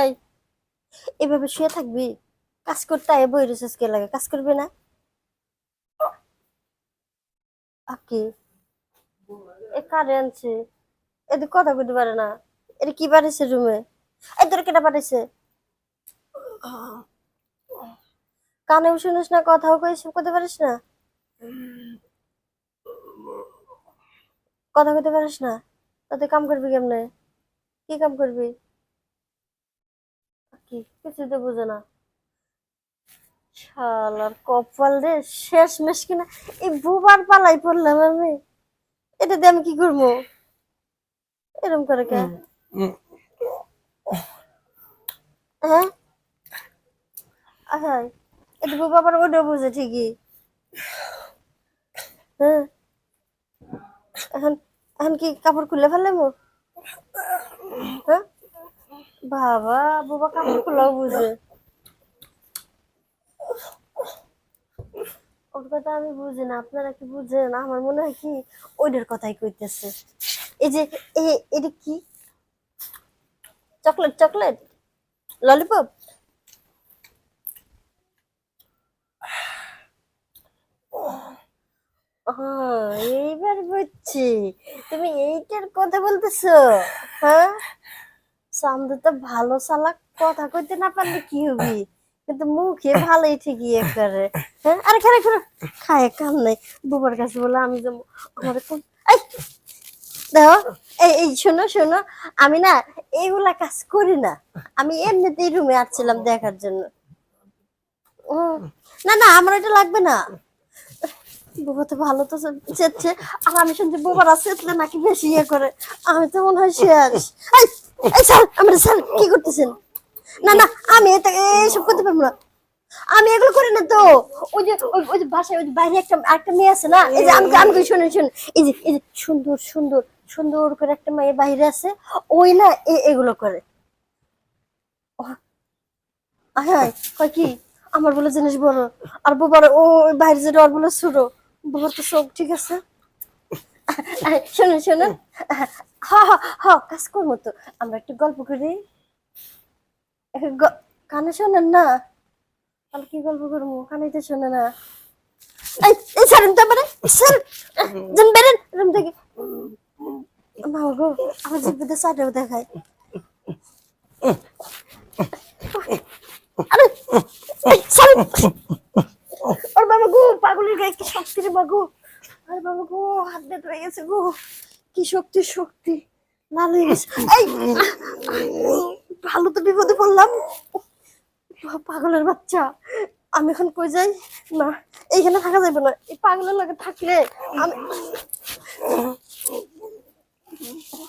এই, এভাবে শুয়ে থাকবি? কাজ করতে বই কে লাগে, কাজ করবি না? আকি, এ কারে আনছে? এদিকে কথা বলতে পারে না। এটা কি পাঠিয়েছে রুমে? এই তোর কেটা পাঠিয়েছে কানে শুনিস না, কথাও কইস করতে পারিস না? কথা কইতে পারিস না? তাতে কাম করবি কেমনে? কি কাম করবি? কি? কিছু তো বুঝে না। শালার কপাল রে শেষ মেশ কিনা এই বুবার পালাই পড়লাম আমি। এটা দিয়ে আমি কি করব? এরম করে কে? হ্যাঁ? হ্যাঁ? এখন কি কাপড় খুলে ফেললে মো হ্যাঁ? বাবা বাবা কাপড় খোলাও বুঝে। ওর কথা আমি বুঝি না, আপনারা কি বুঝেন? আমার মনে হয় কি ওইটার কথাই কইতেছে। এই যে এটা কি? Chocolate chocolate? ললিপপ? এইবার বুঝছি। তুমি এইটার কথা বলতেছো হ্যাঁ? সামনে তো ভালো সালাক কথা কইতে না পারলে কি হবি? কিন্তু মুখে ভালোই ঠিকই একবারে। হ্যাঁ? আরে খারে খারে খায় কাম নাই। বুবার কাছে বলে আমি যাব আমার এই! দেখো, এই এই, শোনো শোনো। আমি না এইগুলা কাজ করি না। আমি এমনিতেই রুমে আসছিলাম দেখার জন্য। না না, আমার এটা লাগবে না। বুবা তো ভালো তো চেচ্ছে। আর আমি শুনছি বুবারা চেতলে নাকি বেশি ইয়ে করে। আমি তো মনে হয় শেষ। এই স্যার, আমরা স্যার কি করতেছেন? না না, আমি এটা এইসব করতে পারব না। আমি এগুলো করি না তো। ওই যে, ওই- যে বাসায়, ওই যে বাইরে একটা একটা মেয়ে আছে না, এই যে আমি আমি কই শুনে শুনে এই যে এই যে সুন্দর সুন্দর সুন্দর করে একটা মেয়ে বাইরে আছে, ওই না এগুলো করে। হায় কয় কি? আমার বলে জিনিস বড় আর বাবার, ও, বাইরে যেটা ওর বলে ছোট। বাবার তো সব ঠিক আছে। শুনুন শুনুন। হ হ কাজ করব তো। আমরা একটু গল্প করি। গ- কানে শোনেন না। তাহলে কি গল্প করব? কানে তো শোনে না। মানে স্যার যান বেরেন গো ওর বাবা গো, পাগলের গায়ে কি শক্তি রে বাগো আরে বাবা গো, হাত দিয়ে গেছে গো। কি শক্তি শক্তি? না এই, ভালো তো বিপদে পড়লাম। পাগলের বাচ্চা। আমি এখন কই যাই? না, এইখানে থাকা যাবে না। এই পাগলের লাগে থাকলে আমি